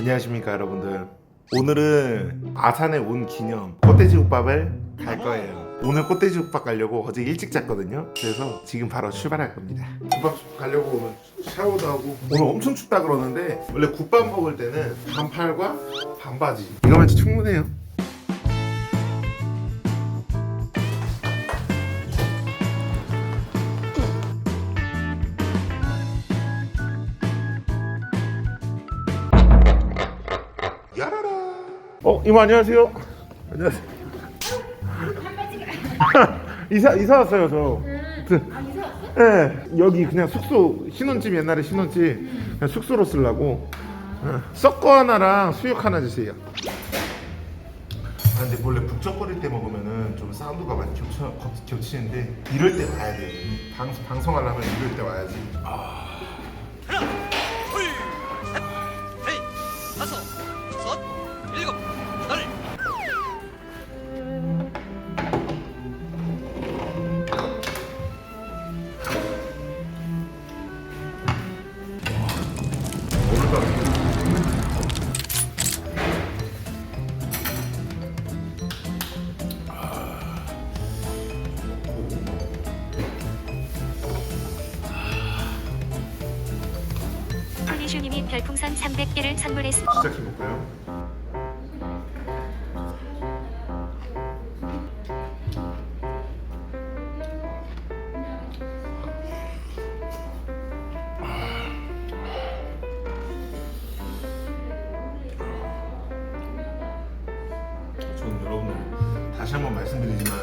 안녕하십니까 여러분들. 오늘은 아산에 온 기념 꽃돼지국밥을 갈 거예요. 오늘 꽃돼지국밥 가려고 어제 일찍 잤거든요. 그래서 지금 바로 출발할 겁니다. 국밥 가려고 오늘 샤워도 하고 오늘 엄청 춥다 그러는데 원래 국밥 먹을 때는 반팔과 반바지. 이거면 충분해요 어 이모 안녕하세요. 안녕하세요. 이사 이사 왔어요 저. 아 이사 왔어? 네, 여기 그냥 숙소 신혼집 옛날에 신혼집. 그냥 숙소로 쓰려고. 어, 섞어 하나랑 수육 하나 주세요. 아, 근데 원래 북적거릴 때 먹으면은 좀 사운드가 많이 겹쳐, 겹- 겹치는데 이럴 때 와야 돼. 방, 방송하려면 이럴 때 와야지. 헤 슈님이 별풍선 300개를 선물했습니다. 시작해 볼까요? 저는 여러분들 다시 한번 말씀드리지만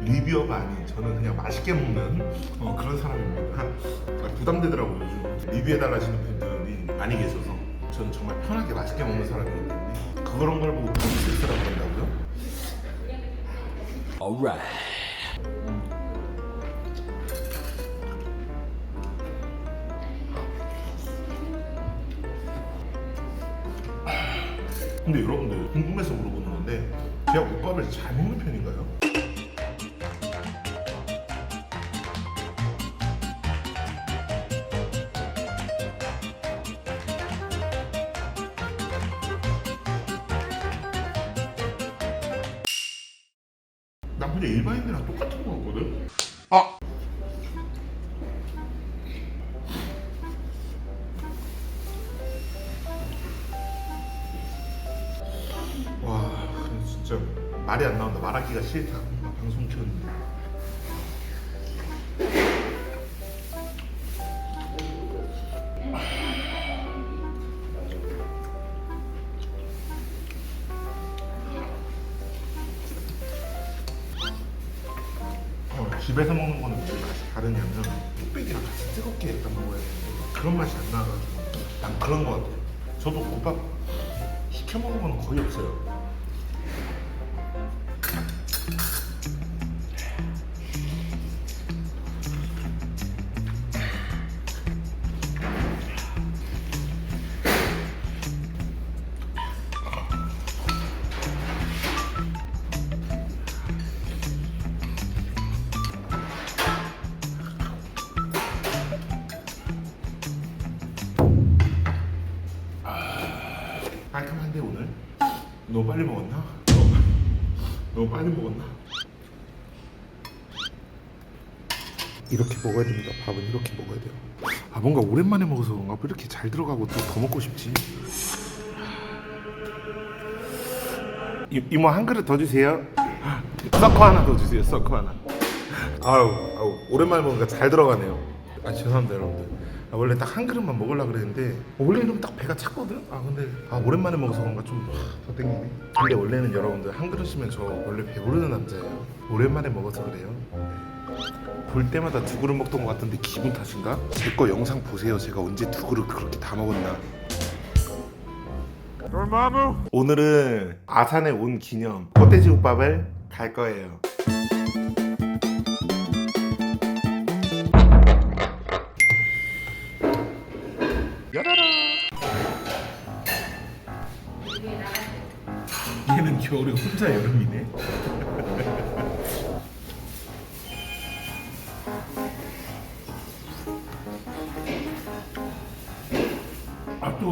리뷰어가 아닌 저는 그냥 맛있게 먹는 어, 그런 사람입니다. 아, 부담되더라고요 요즘 리뷰해달라 하시는 분들이 많이 계셔서 저는 정말 편하게 맛있게 먹는 사람이기 때문에 그런 걸 보고 컴플렉스라고 그런다고요? 근데 여러분들 궁금해서 물어보는 건데 제가 국밥을 잘 먹는 편인가요? 나 그냥 일반인들이랑 똑같은 거 같거든? 아! 와 진짜 말이 안 나온다 말하기가 싫다 아, 방송 켰는데 집에서 먹는 거는 왜 맛이 다르냐면 뚝배기랑 같이 뜨겁게 일단 먹어야 되는데 그런 맛이 안 나가지고. 난 그런 거 같아 저도 국밥 시켜 먹은 거는 거의 없어요 한데 오늘? 너무 빨리 먹었나? 너무, 빨리 먹었나? 이렇게 먹어야 됩니다. 밥은 이렇게 먹어야 돼요. 아 뭔가 오랜만에 먹어서 그런가 이렇게 잘 들어가고 또 더 먹고 싶지. 이, 이모 한 그릇 더 주세요. 서커 하나 더 주세요. 서커 하나. 아유, 아유 오랜만에 먹으니까 잘 들어가네요. 아 죄송합니다 여러분들. 아, 원래 딱 한 그릇만 먹으려 그랬는데 원래는 딱 배가 찼거든. 아 근데 아 오랜만에 먹어서 그런가 좀더 땡기네. 근데 원래는 여러분들 한 그릇이면 저 원래 배부르는 남자예요. 오랜만에 먹어서 그래요. 네. 볼 때마다 두 그릇 먹던 것 같은데 기분 탓인가? 제 거 영상 보세요. 제가 언제 두 그릇 그렇게 다 먹었나? 오늘은 아산에 온 기념 꽃돼지국밥을 갈 거예요. 겨울에 혼자 여름이네. 아뜨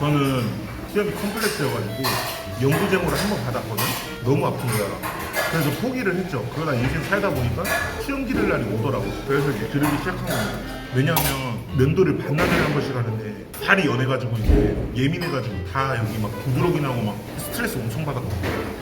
저는 시험이 컴플렉스여가지고 연구제모를 한 번 받았거든. 너무 아픈 거야. 그래서 포기를 했죠. 그러다 인생 살다 보니까 시험 기를 날이 오더라고. 그래서 이제 들으기 시작한 겁니다. 왜냐하면 면도를 반나절에 한 번씩 하는데 팔이 연해가지고 이제 예민해가지고 다 여기 막 부드러기 나고 막 스트레스 엄청 받았거든요.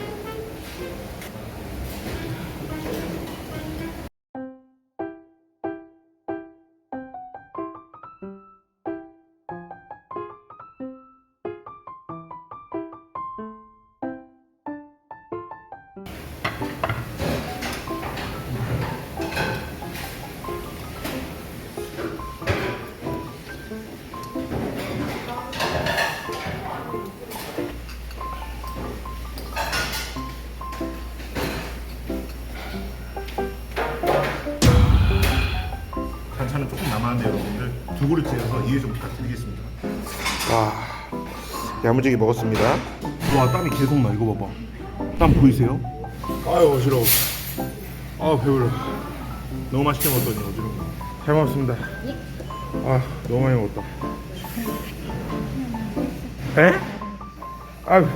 여러분들 두 그릇째여서 이해 좀 부탁드리겠습니다. 와 야무지게 먹었습니다. 와 땀이 계속 나 이거 봐봐. 땀 보이세요? 아유 어지러워. 아 배불러. 너무 맛있게 먹었더니 어지러워. 잘 먹었습니다. 아 너무 많이 먹었다. 에? 아유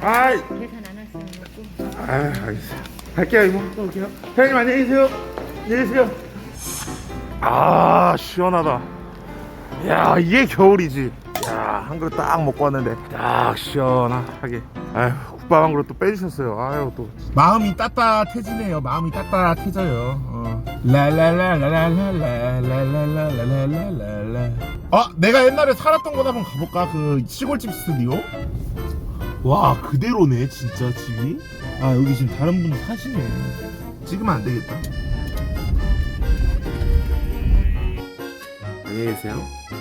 아이 계산 안 하시는 거고. 아 알겠어요. 갈게요 이모 또 올게요. 사장님 안녕히 계세요. 안녕히 계세요. 아 시원하다. 야 이게 겨울이지. 야 한 그릇 딱 먹고 왔는데 딱 시원하게. 아유 국밥 한 그릇 또 빼주셨어요. 아유 또 마음이 따뜻해지네요. 마음이 따뜻해져요. 어. 라라라라라라라라라라라라. 어 내가 옛날에 살았던 곳 한번 가볼까? 그 시골집 스튜디오. 와 그대로네 진짜 집이 아 여기 지금 다른 분이 사시네 찍으면 안 되겠다 Esse é um.